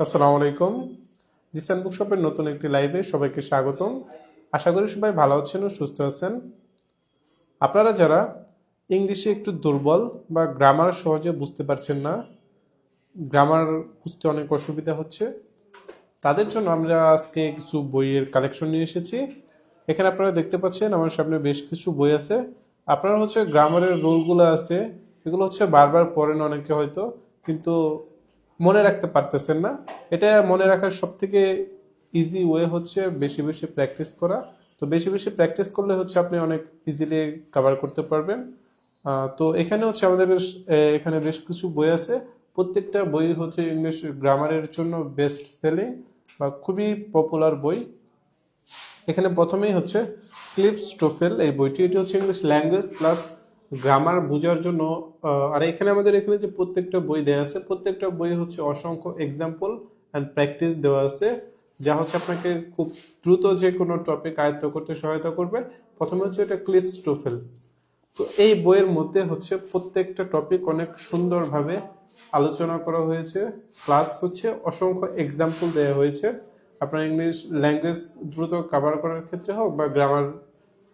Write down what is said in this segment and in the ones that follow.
আসসালামু আলাইকুম। জিসান বুকশপের নতুন একটি লাইভে সবাইকে স্বাগতম। আশা করি সবাই ভালো আছেন ও সুস্থ আছেন। আপনারা যারা ইংলিশে একটু দুর্বল বা গ্রামার সহজে বুঝতে পারছেন না, গ্রামার বুঝতে অনেক অসুবিধা হচ্ছে, তাদের জন্য আমরা আজকে কিছু বইয়ের কালেকশন নিয়ে এসেছি। এখানে আপনারা দেখতে পাচ্ছেন আমার সামনে বেশ কিছু বই আছে। আপনারা হচ্ছে গ্রামারের রুলগুলো আছে, এগুলো হচ্ছে বারবার পড়েন অনেকে হয়তো, কিন্তু মনে রাখতে পারতেছেন না। এটা মনে রাখার সব থেকে ইজি ওয়ে হচ্ছে বেশি বেশি প্র্যাকটিস করা। তো বেশি বেশি প্র্যাকটিস করলে হচ্ছে আপনি অনেক ইজিলি কভার করতে পারবেন। তো এখানে হচ্ছে আমাদের বেশ এখানে বেশ কিছু বই আছে। প্রত্যেকটা বই হচ্ছে ইংলিশ গ্রামারের জন্য বেস্ট সেলিং বা খুবই পপুলার বই। এখানে প্রথমেই হচ্ছে ক্লিপ স্টোফেল এই বইটি। এটি হচ্ছে ইংলিশ ল্যাঙ্গুয়েজ প্লাস গ্রামার বোঝার জন্য আর এখানে আমাদের এখানে যে প্রত্যেকটা বই দেওয়া আছে, প্রত্যেকটা বই হচ্ছে অসংখ্য এক্সাম্পল অ্যান্ড প্র্যাকটিস দেওয়া আছে, যা হচ্ছে আপনাকে খুব দ্রুত যে কোনো টপিক আয়ত্ত করতে সহায়তা করবে। প্রথমে হচ্ছে এটা ক্লিপ স্টোফেল তো এই বইয়ের মধ্যে হচ্ছে প্রত্যেকটা টপিক অনেক সুন্দরভাবে আলোচনা করা হয়েছে প্লাস হচ্ছে অসংখ্য এক্সাম্পল দেওয়া হয়েছে। আপনার ইংলিশ ল্যাঙ্গুয়েজ দ্রুত কাভার করার ক্ষেত্রে হোক বা গ্রামার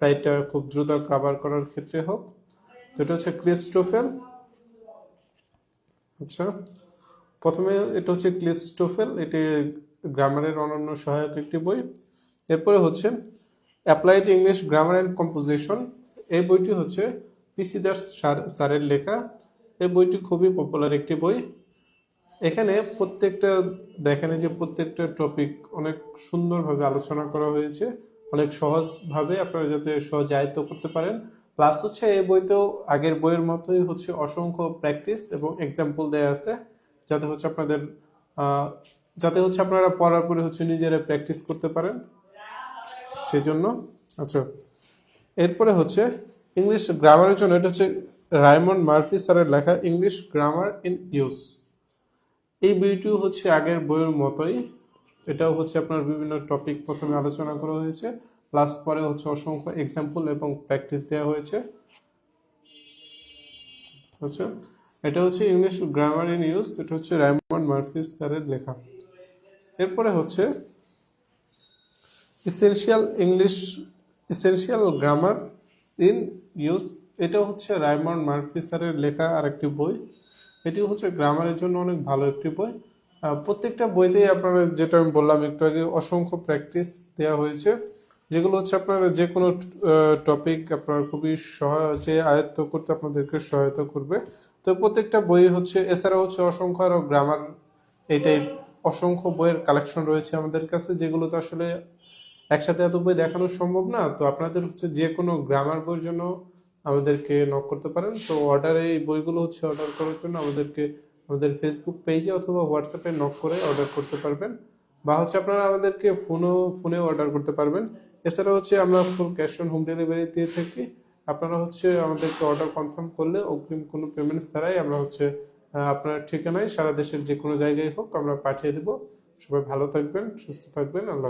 সাইডটা খুব দ্রুত কাভার করার ক্ষেত্রে হোক। এটা হচ্ছে ক্লিপস্টোফেল আচ্ছা প্রথমে এটা হচ্ছে ক্লিপস্টোফেল এটি গ্রামারের অনন্য সহায়ক একটি বই। এরপরে হচ্ছে applied English grammar and composition. এই বইটি হচ্ছে পিসি দাস স্যার- স্যারের লেখা। এই বইটি খুবই পপুলার একটি বই। এখানে প্রত্যেকটা, দেখেন যে প্রত্যেকটা টপিক অনেক সুন্দরভাবে আলোচনা করা হয়েছে। অনেক সহজভাবে আপনারা যাতে সহজ আয়ত্ত করতে পারেন। প্লাস হচ্ছে এই বইতেও আগের বইয়ের মতোই হচ্ছে অসংখ্য প্র্যাকটিস এবং এক্সাম্পল দেওয়া আছে, যাতে হচ্ছে আপনাদের যাতে হচ্ছে আপনারা পড়ার পরে হচ্ছে নিজেরা প্র্যাকটিস করতে পারেন। সেই জন্য আচ্ছা এরপরে হচ্ছে ইংলিশ গ্রামারের জন্য এটা হচ্ছে রায়মন্ড মার্ফি স্যারের লেখা ইংলিশ গ্রামার ইন ইউজ এই বইটিও হচ্ছে আগের বইয়ের মতোই, এটাও হচ্ছে আপনার বিভিন্ন টপিক প্রথমে আলোচনা করা হয়েছে। প্লাস পরে হচ্ছে অসংখ্য এক্সাম্পল এবং প্র্যাকটিস দেওয়া হয়েছে। আচ্ছা এটা হচ্ছে ইংলিশ গ্রামার ইন ইউজ এটা হচ্ছে রায়মন্ড মার্ফিস স্যারের লেখা। এরপরে হচ্ছে essential English essential grammar in use এটা হচ্ছে রায়মন্ড মার্ফি স্যারের লেখা আরেকটি বই। এটি হচ্ছে গ্রামারের জন্য অনেক ভালো একটি বই। প্রত্যেকটা বইতেই আপনারা যেটা আমি বললাম, একটু আগে অসংখ্য প্র্যাকটিস দেওয়া হয়েছে। যেগুলো হচ্ছে আপনার যে কোনো টপিক আপনার খুবই সহজে আয়ত্ত করতে আপনাদেরকে সহায়তা করবে। তো প্রত্যেকটা বই হচ্ছে এছাড়া হচ্ছে অসংখ্য আরও গ্রামার এটাই অসংখ্য বইয়ের কালেকশন রয়েছে আমাদের কাছে, যেগুলো তো আসলে একসাথে এত বই দেখানো সম্ভব না। তো আপনাদের হচ্ছে যে কোনো গ্রামার বইয়ের জন্য আমাদেরকে নক করতে পারেন। তো অর্ডারে এই বইগুলো হচ্ছে অর্ডার করার জন্য আমাদেরকে আমাদের ফেসবুক পেজে অথবা হোয়াটসঅ্যাপে নক করে অর্ডার করতে পারবেন। বা হচ্ছে আপনারা আমাদেরকে ফোনও, ফোনে অর্ডার করতে পারবেন। এছাড়া হচ্ছে আমরা full cash on home delivery দিয়ে থাকি। আপনারা হচ্ছে আমাদেরকে অর্ডার কনফার্ম করলে অগ্রিম কোনো পেমেন্টস ছাড়াই আমরা হচ্ছে আপনার ঠিকানায় সারা দেশের যে কোনো জায়গায় হোক আমরা পাঠিয়ে দেবো। সবাই ভালো থাকবেন, সুস্থ থাকবেন, আল্লাহ